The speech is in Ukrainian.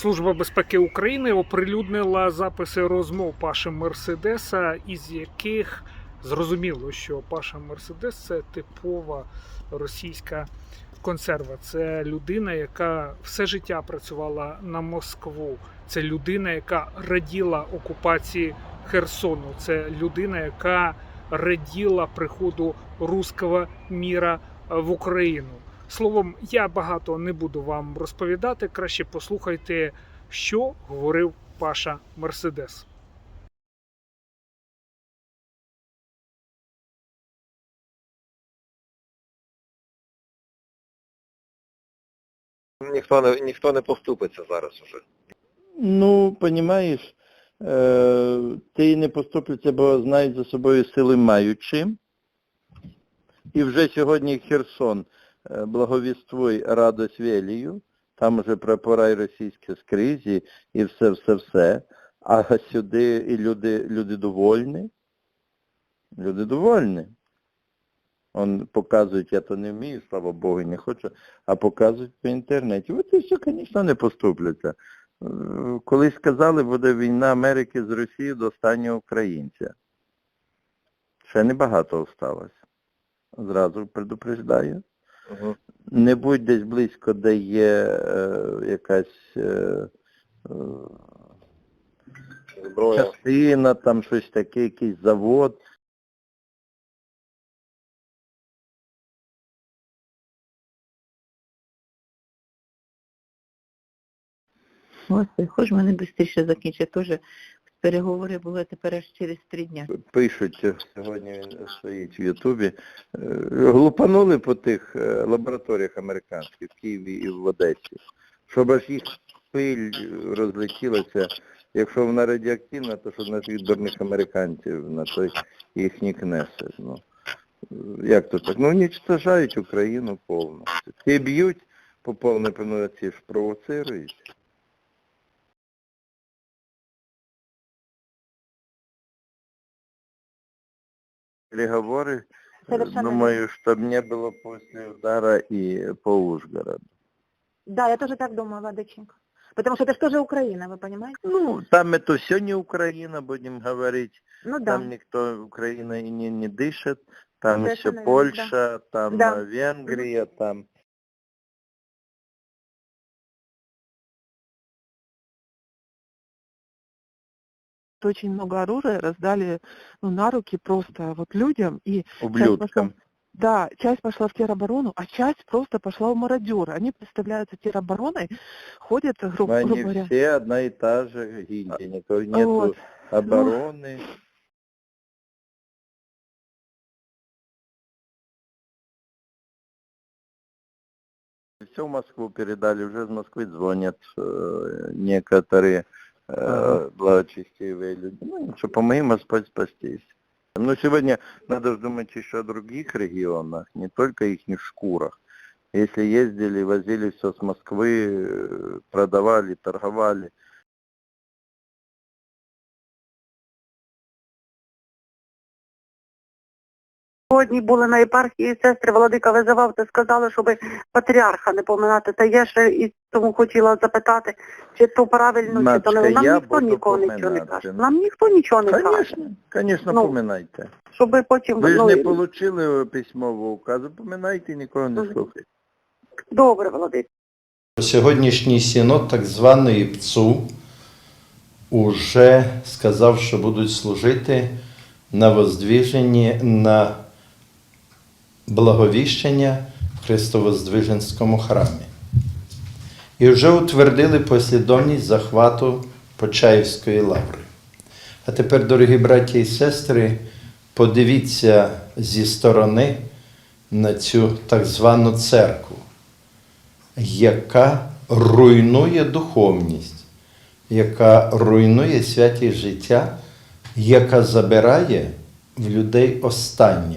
Служба безпеки України оприлюднила записи розмов Паши Мерседеса, із яких зрозуміло, що Паша Мерседес це типова російська консерва. Це людина, яка все життя працювала на Москву. Це людина, яка раділа окупації Херсону. Це людина, яка раділа приходу руського міра в Україну. Словом, я багато не буду вам розповідати. Краще послухайте, що говорив Паша Мерседес. Ніхто не ніхто не поступиться зараз уже. Ну, понімаєш, е, ти не поступляться, бо знають за собою сили маючи. І вже сьогодні Херсон благовіствуй радость велію, там вже прапора і російські скрізь, і, і все-все-все. А сюди і люди, люди довольні. Люди довольні. Он показують, я то не вмію, слава Богу, не хочу, а показують по інтернеті. От і все, звісно, не поступляться. Е, Колись сказали, буде війна Америки з Росією до останнього українця. Ще небагато осталось. Зразу предупреждаю. Угу. Не будь десь близько, де є е, якась е, е, Зброя. частина, там щось таке, якийсь завод. Господи, хоч мене швидше закінчить. Теж переговори були тепер аж через три дня. Пишуть, е, сьогодні він стоїть в Ютубі, е, глупанули по тих е, лабораторіях американських в Києві і в Одесі, щоб аж їх пиль розлетілася. Якщо вона радіоактивна, то що нас від дурних американців на той їх не кнесе. Ну, як то так? Ну, уничтожають Україну повністю. І б'ють по повній певноці ж провоцирують. Переговоры, э, Совершенно думаю, чтобы не было после удара и по Ужгороду. Да, я тоже так думаю, Владыченко. Потому что это же тоже Украина, вы понимаете? Ну, там это все не Украина, будем говорить. Ну да. Там никто, Украина и не, не дышит. Там еще Совершенно верно, Польша, там Да. э, Венгрия, там... очень много оружия раздали ну, на руки просто вот людям, и Ублюдкам. да, часть пошла в тероборону, а часть просто пошла в мародеры. Они представляются теробороной, ходят, гру- грубо они говоря. все одна и та же гильдия, никакой нету Вот. обороны. Все в Москву передали, уже из Москвы звонят э, некоторые. благочестивые люди. Ну, что по моим Господь спастись. Но сегодня надо же думать еще о других регионах, не только их шкурах. Если ездили, возили все с Москвы, э, продавали, торговали, Сьогодні були на єпархії сестри Владика визивав та сказали, щоб патріарха не поминати. Та я ще і тому хотіла запитати, чи то правильно, чи то не. Нам я ніхто нікого нічого не каже. Нам ніхто нічого не каже. Конечно, конечно, Ну, поминайте. Щоб потім Ви ж ну, не отримали письмового указу, поминайте, нікого не слухайте. добре, Володимир. Сьогоднішній синод так званої ПЦУ уже сказав, що будуть служити на воздвіженні на благовіщення в Христовоздвиженському храмі. І вже утвердили послідовність захвату Почаївської лаври. А тепер, дорогі браті і сестри, подивіться зі сторони на цю так звану церкву яка руйнує духовність, яка руйнує святість життя, яка забирає в людей останнє.